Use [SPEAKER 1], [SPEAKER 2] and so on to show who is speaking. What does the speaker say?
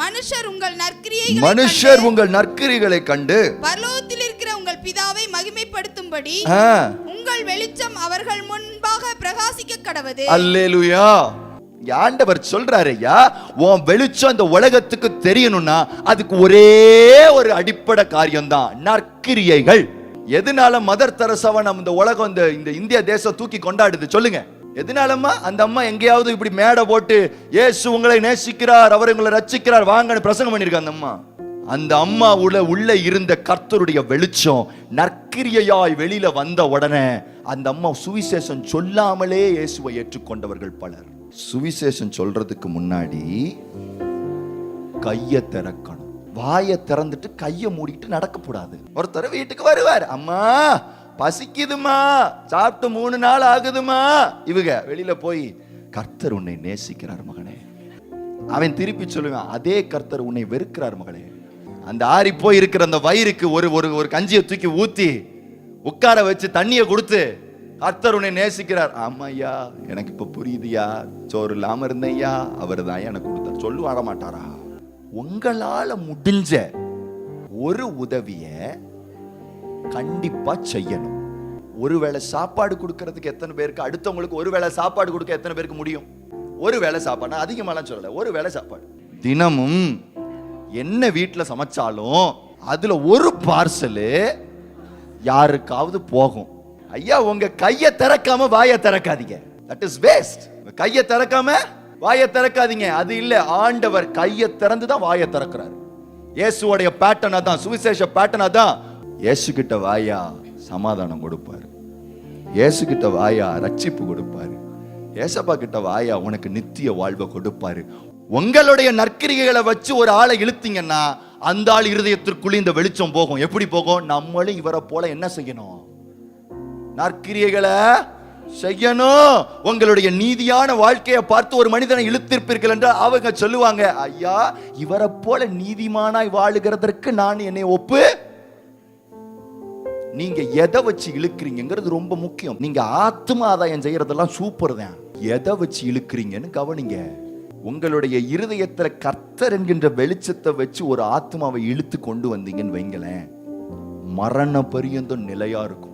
[SPEAKER 1] மனுஷர் உங்கள் நற்கிரியைகளை
[SPEAKER 2] மனுஷர் உங்கள் நற்கிரிகளை கண்டு
[SPEAKER 1] பரலோகத்தில் இருக்கிற உங்கள் பிதாவை மகிமைப்படுத்தும்படி உங்கள் வெளிச்சம் அவர்கள் முன்பாக பிரகாசிக்க கடவது.
[SPEAKER 2] அல்லேலூயா. ஆண்டவர் சொல்றாரு ஐயா உன் வெளிச்சம் இந்த உலகத்துக்கு தெரியணும்னா அதுக்கு ஒரே ஒரு அடிப்படை காரியம்தான் நற்கிரியைகள். எதனால மதர் தெரசாவை நம்ம இந்த உலகம் இந்த இந்த இந்திய தேசம் தூக்கி கொண்டாடுது? சொல்லுங்க. எதனாலம்மா? அந்த அம்மா எங்கேயாவது இப்படி மேடை போட்டு ஏசு உங்களை நேசிக்கிறார் அவர் உங்களை ரச்சிக்கிறார் வாங்கன்னு பிரசங்கம் பண்ணியிருக்காங்க அந்த அம்மா? அந்த அம்மா உள்ள உள்ள இருந்த கர்த்தருடைய வெளிச்சம் நற்கிரியையாய் வெளியில வந்த உடனே அந்த அம்மா சுவிசேஷம் சொல்லாமலே இயேசுவை ஏற்றுக்கொண்டவர்கள் பலர். சுவிசேஷம் சொல்றதுக்கு முன்னாடி கையை திறக்கணும். வாயை திறந்துட்டு கையை மூடிட்டு நடக்கக்கூடாது. ஒருத்தர் வீட்டுக்கு வருவார். அம்மா பசிக்குதுமா? சாப்பிட்டு மூணு நாள் ஆகுதுமா? இவங்க வெளியில போய் கர்த்தர் உன்னை நேசிக்கிறார் மகனே. அவன் திருப்பி சொல்லுவான் அதே கர்த்தர் உன்னை வெறுக்கிறார் மகளே. அந்த ஆறி போய் இருக்கிற அந்த வயிறுக்கு ஒரு ஒரு ஒரு கஞ்சியை தூக்கி ஊத்தி உட்கார வச்சு தண்ணியை கொடுத்து கர்த்தர் உன்னை நேசிக்கிறார். ஆமா ஐயா எனக்கு இப்ப புரியுதுயா சோறு இல்லாம இருந்தையா அவர் தான் எனக்கு கொடுத்தார். சொல்லு வர மாட்டாரா? உங்களால முடிஞ்ச ஒரு உதவிய கண்டிப்பா செய்யணும். ஒருவேளை சாப்பாடு கொடுக்கறதுக்கு எத்தனை பேருக்கு அடுத்தவங்களுக்கு ஒருவேளை சாப்பாடு கொடுக்க எத்தனை பேருக்கு முடியும்? ஒரு வேளை சாப்பாடு நான் அதிகமாலாம் சொல்லலை. ஒரு வேளை சாப்பாடு. தினமும் என்ன வீட்டில் சமைச்சாலும் அதுல ஒரு பார்சலு யாருக்காவது போகும். ஐயா உங்க கையை திறக்காம வாயை திறக்காதீங்க. தட் இஸ் வேஸ்ட் கையை திறக்காம வாயை திறக்காதீங்க. அது இல்ல ஆண்டவர் கையை திறந்து தான் வாயை திறக்கிறார். இயேசுவோடைய பேட்டர்னா தான் சுவிசேஷ பேட்டர்னா தான் இயேசு கிட்ட வாயா சமாதானம் கொடுப்பாரு. இயேசுகிட்ட வாயா ரட்சிப்பு கொடுப்பாரு. ஏசப்பா கிட்ட வாயா உனக்கு நித்திய வாழ்வை கொடுப்பாரு. உங்களுடைய நற்கிரிகைகளை வச்சு ஒரு ஆளை இழுத்தீங்கன்னா அந்த ஆள் இருதயத்திற்குள்ளே இந்த வெளிச்சம் போகும். எப்படி போகும்? நம்மளும் இவரை போல என்ன செய்யணும்? நற்கிரியைகளை செய்யணும். உங்களுடைய நீதியான வாழ்க்கையை பார்த்து ஒரு மனிதனை இழுத்திருப்பீர்கள் என்றால் அவங்க சொல்லுவாங்க ஐயா இவரை போல நீதிமானாய் வாழுகிறதற்கு நான் என்னை ஒப்பு நீங்க எதை வச்சு இழுக்கிறீங்கிறது ரொம்ப முக்கியம். நீங்க ஆத்ம ஆதாயம் செய்யறதெல்லாம் சூப்பர் தான். எதை வச்சு இழுக்கிறீங்கன்னு கவனிங்க. உங்களுடைய இருதயத்துல கர்த்தர் என்கின்ற வெளிச்சத்தை வச்சு ஒரு ஆத்மாவை இழுத்து கொண்டு வந்தீங்கன்னு வைங்களேன். மரண பரியந்தம் நிலையா இருக்கும்.